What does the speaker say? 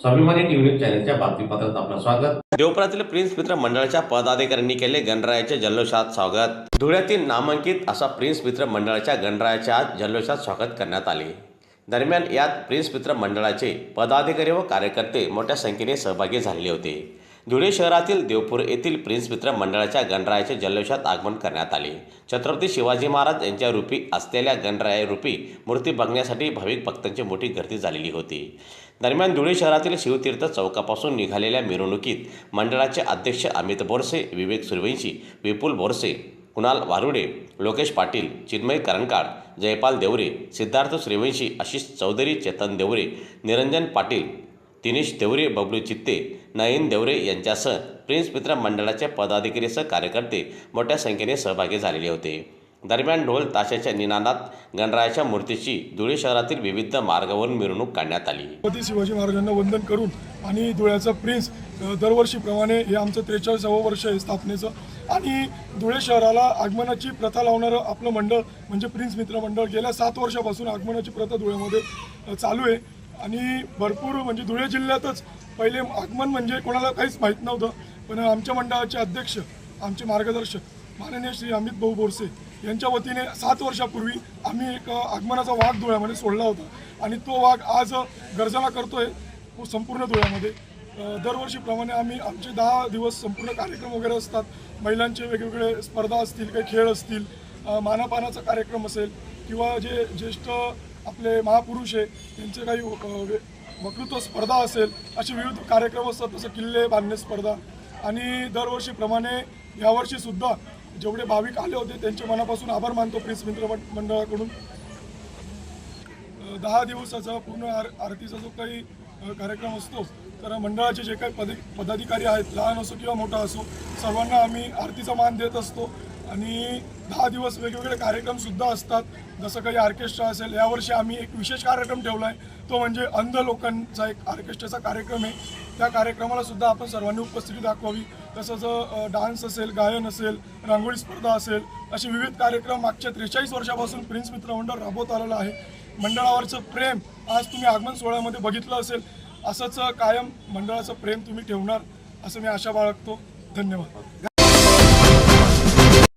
स्वाभिमानी न्यूज चॅनलच्या बातमीपत्रात आपलं स्वागत. देवपुरातील प्रिन्स मित्र मंडळाच्या पदाधिकाऱ्यांनी केले गणरायाचे जल्लोषात स्वागत. धुळ्यातील नामांकित असा प्रिन्स मित्र मंडळाच्या गणरायाच्या आज जल्लोषात स्वागत करण्यात आले. दरम्यान यात प्रिन्स मित्र मंडळाचे पदाधिकारी व कार्यकर्ते मोठ्या संख्येने सहभागी झालेले होते. धुळे शहरातील देवपूर येथील प्रिन्स मित्र मंडळाच्या गणरायाचे जल्लोषात आगमन करण्यात आले. छत्रपती शिवाजी महाराज यांच्या रूपी असलेल्या गणराया रूपी मूर्ती बघण्यासाठी भाविक भक्तांची मोठी गर्दी झालेली होती. दरम्यान धुळे शहरातील शिवतीर्थ चौकापासून निघालेल्या मिरवणुकीत मंडळाचे अध्यक्ष अमित बोरसे विवेक सूर्यवंशी विपुल बोरसे कुणाल वारुडे लोकेश पाटील चिन्मय करंकाळ जयपाल देवरे सिद्धार्थ श्रीवंशी आशिष चौधरी चेतन देवरे निरंजन पाटील दिनेश देवरे बबलू चित्ते नयन देवरे यांच्यासह प्रिन्स मित्र मंडळाच्या पदाधिकारीसह कार्यकर्ते मोठ्या संख्येने सहभागी झालेले होते. दरम्यान ढोल ताशाच्या निनादात गणरायाच्या मूर्तीची धुळे शहरातील विविध मार्गावरून मिरवणूक काढण्यात आली. छत्रपती शिवाजी महाराजांना वंदन करून आणि धुळ्याचा प्रिन्स दरवर्षीप्रमाणे हे आमचं त्रेचाळीसावं वर्ष आहे स्थापनेचं. आणि धुळे शहराला आगमनाची प्रथा लावणारं आपलं मंडळ म्हणजे प्रिन्स मित्र मंडळ गेल्या सात वर्षापासून आगमनाची प्रथा धुळ्यामध्ये चालू आहे. आणि भरपूर म्हणजे धुळे जिल्ह्यातच पहिले आगमन म्हणजे कोणाला काहीच माहीत नव्हतं पण आमच्या मंडळाचे अध्यक्ष आमचे मार्गदर्शक माननीय श्री अमित भाऊ बोरसे यांच्या वतीने सात वर्षापूर्वी आम्ही एक आगमनाचा वाघ धुळ्यामध्ये सोडला होता. आणि तो वाघ आज गर्जना करतोय संपूर्ण धुळ्यामध्ये. दरवर्षीप्रमाणे आम्ही आमचे दहा दिवस संपूर्ण कार्यक्रम वगैरे असतात. महिलांचे वेगवेगळे स्पर्धा असतील काही खेळ असतील मानापानाचा कार्यक्रम असेल किंवा जे ज्येष्ठ आपले महापुरुष आहे त्यांचे काही वक्तृत्व स्पर्धा असेल असे विविध कार्यक्रम असतात जसं किल्ले बांधणे स्पर्धा. आणि दरवर्षीप्रमाणे यावर्षीसुद्धा जेवढे भाविक आले होते त्यांचे मनापासून आभार मानतो प्रिन्स मित्र मंडळाकडून. दहा दिवसाचा पूर्ण आर आरतीचा जो काही कार्यक्रम असतो तर मंडळाचे जे काही पद पदाधिकारी आहेत लहान असो किंवा मोठा असो सर्वांना आम्ही आरतीचा मान देत असतो. आणि दहा दिवस वेगवेगळे कार्यक्रमसुद्धा असतात. जसं काही ऑर्केस्ट्रा असेल यावर्षी आम्ही एक विशेष कार्यक्रम ठेवला आहे तो म्हणजे अंध लोकांचा एक ऑर्केस्ट्राचा कार्यक्रम आहे. त्या कार्यक्रमाला सुद्धा आपण सर्वांनी उपस्थिती दाखवावी. तसंच डान्स असेल गायन असेल रांगोळी स्पर्धा असेल असे विविध कार्यक्रम मागच्या त्रेचाळीस वर्षापासून प्रिन्स मित्रमंडळ राबवत आलेलं आहे. मंडळावरचं प्रेम आज तुम्ही आगमन सोहळ्यामध्ये बघितलं असेल. असंच कायम मंडळाचं प्रेम तुम्ही ठेवणार असं मी आशा बाळगतो. धन्यवाद.